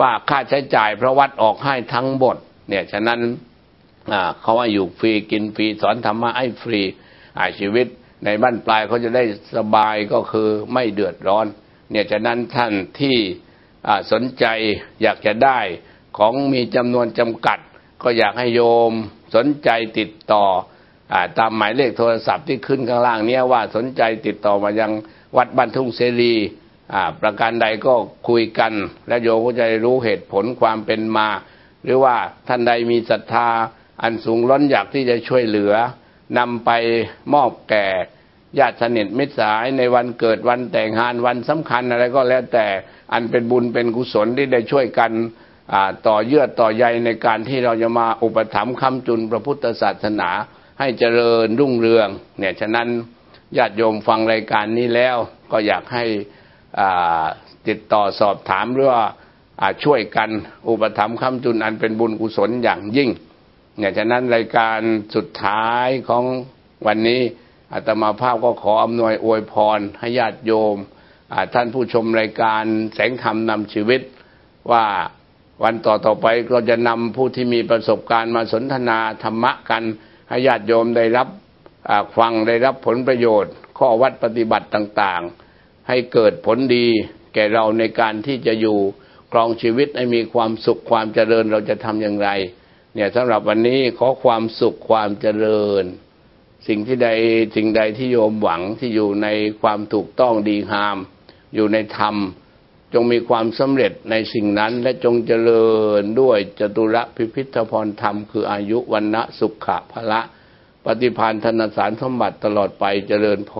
ว่าค่าใช้จ่ายพระวัดออกให้ทั้งหมดเนี่ยฉะนั้นเขาว่าอยู่ฟรีกินฟรีสอนธรรมะให้ฟรีอาชีวิตในบ้านปลายเขาจะได้สบายก็คือไม่เดือดร้อน เนี่ยฉะนั้นท่านที่สนใจอยากจะได้ของมีจำนวนจำกัด ก็อยากให้โยมสนใจติดต่ออตามหมายเลขโทรศัพท์ที่ขึ้นข้างล่างเนี้ยว่าสนใจติดต่อมายังวัดบ้านทุ่งเสรี ประการใดก็คุยกัน และโยมก็จะรู้เหตุผลความเป็นมา หรือว่าท่านใดมีศรัทธาอันสูงล้นอยากที่จะช่วยเหลือนำไปมอบแก่ญาติสนิทมิตรสายในวันเกิดวันแต่งงานวันสำคัญอะไรก็แล้วแต่อันเป็นบุญเป็นกุศลที่ได้ช่วยกันต่อเยื่อต่อใยในการที่เราจะมาอุปถัมภ์คำจุนพระพุทธศาสนาให้เจริญรุ่งเรืองเนี่ยฉะนั้นญาติโยมฟังรายการนี้แล้วก็อยากให้ ติดต่อสอบถามหรือว่าช่วยกันอุปถัมภ์คำจุนอันเป็นบุญกุศลอย่างยิ่งเนี่ยฉะนั้นรายการสุดท้ายของวันนี้อาตมาภาพก็ขออำนวยอวยพรให้ญาติโยมท่านผู้ชมรายการแสงธรรมนำชีวิตว่าวันต่อต่อไปเราจะนำผู้ที่มีประสบการณ์มาสนทนาธรรมะกัน ให้ญาติโยมได้รับฟังได้รับผลประโยชน์ ข้อวัดปฏิบัติต่าง ๆ ให้เกิดผลดีแก่เราในการที่จะอยู่ครองชีวิตให้มีความสุขความเจริญเราจะทำอย่างไร เนี่ยสำหรับวันนี้ขอความสุขความเจริญ สิ่งที่ใดสิ่งใดที่โยมหวังที่อยู่ในความถูกต้องดีงาม อยู่ในธรรม จงมีความสำเร็จในสิ่งนั้นและจงเจริญด้วยจตุรพิพิธพรธรรม คืออายุวันนะสุขะพละ ปฏิพานธนสารสมบัติตลอดไปเจริญพ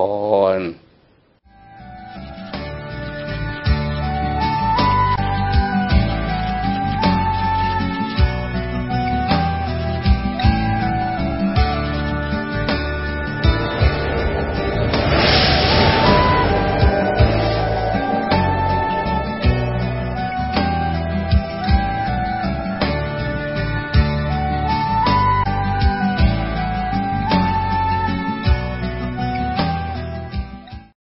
ร